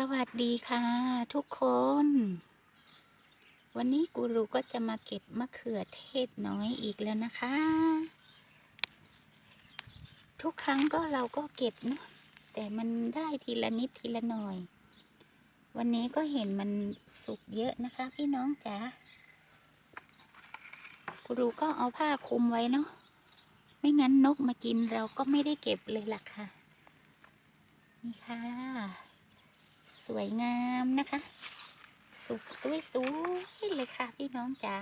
สวัสดีค่ะ ทุกคน วันนี้กูรูก็จะมาเก็บมะเขือเทศน้อยอีกแล้วนะคะ ทุกครั้งก็เราก็เก็บเนาะแต่มันได้ทีละนิดทีละหน่อย วันนี้ก็เห็นมันสุกเยอะนะคะ พี่น้องจ๋ากูรูก็เอาผ้าคลุมไว้เนาะไม่งั้นนกมากินเราก็ไม่ได้เก็บเลยล่ะค่ะ นี่ค่ะ สวยงามนะคะ สุกสวยสวยเลยค่ะพี่น้องจ๋า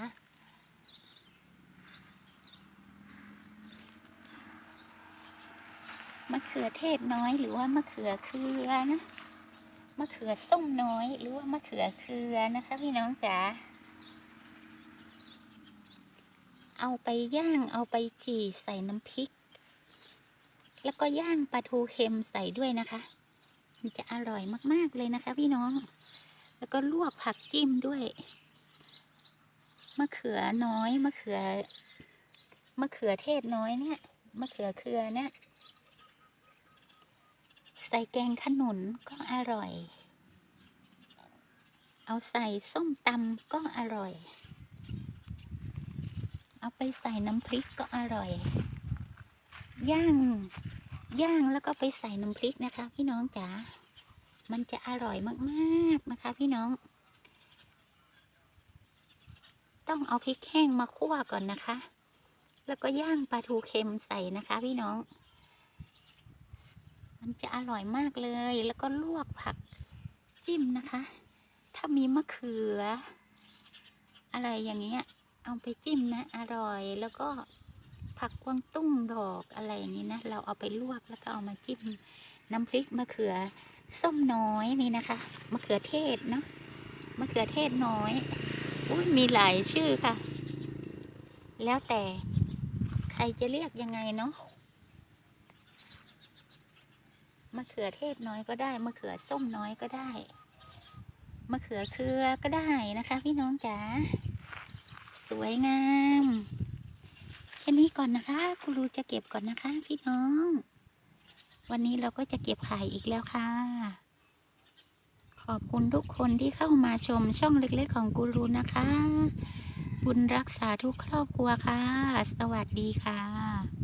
มะเขือเทศน้อยหรือว่ามะเขือเครือนะมะเขือส้มน้อยหรือว่ามะเขือเครือนะคะพี่น้องจ๋าเอาไปย่างเอาไปจี่ใส่น้ำพริก แล้วก็ย่างปลาทูเค็มใส่ด้วยนะคะ มันจะอร่อยมากๆเลยนะคะ พี่น้อง แล้วก็ลวกผักจิ้มด้วย มะเขือน้อย มะเขือ มะเขือเทศน้อยเนี่ย มะเขือเครือเนี่ย ใส่แกงขนุนก็อร่อย เอาใส่ส้มตำก็อร่อย เอาไปใส่น้ำพริกก็อร่อย ย่าง ย่างแล้วก็ไปใส่น้ำพริกนะคะ พี่น้องจ๋า มันจะอร่อยมากๆนะคะ พี่น้อง ต้องเอาพริกแห้งมาคั่วก่อนนะคะ แล้วก็ย่างปลาทูเค็มใส่นะคะ พี่น้อง มันจะอร่อยมากเลย แล้วก็ลวกผักจิ้มนะคะ ถ้ามีมะเขือ อะไรอย่างเงี้ย เอาไปจิ้มนะ อร่อย แล้วก็ผักกวางตุ้งดอกอะไร เราเอาไปลวกแล้วก็เอามาจิ้มน้ำพริกมะเขือส้มน้อยนี่นะคะมะเขือเทศเนาะมะเขือเทศน้อยอุ้ยมีหลายชื่อค่ะ แล้วแต่ใครจะเรียกยังไงเนาะมะเขือเทศน้อยก็ได้มะเขือส้มน้อยก็ได้มะเขือเครือก็ได้นะคะ พี่น้องจ๋าสวยงาม ค่นี้ก่อนนะคะครูจะเก็บก่อนนะคะ พี่น้อง วันนี้เราก็จะเก็บขายอีกแล้วค่ะ ขอบคุณทุกคนที่เข้ามาชมช่องเล็กๆของกูรูนะคะ บุญรักษาทุกครอบครัวค่ะ สวัสดีค่ะ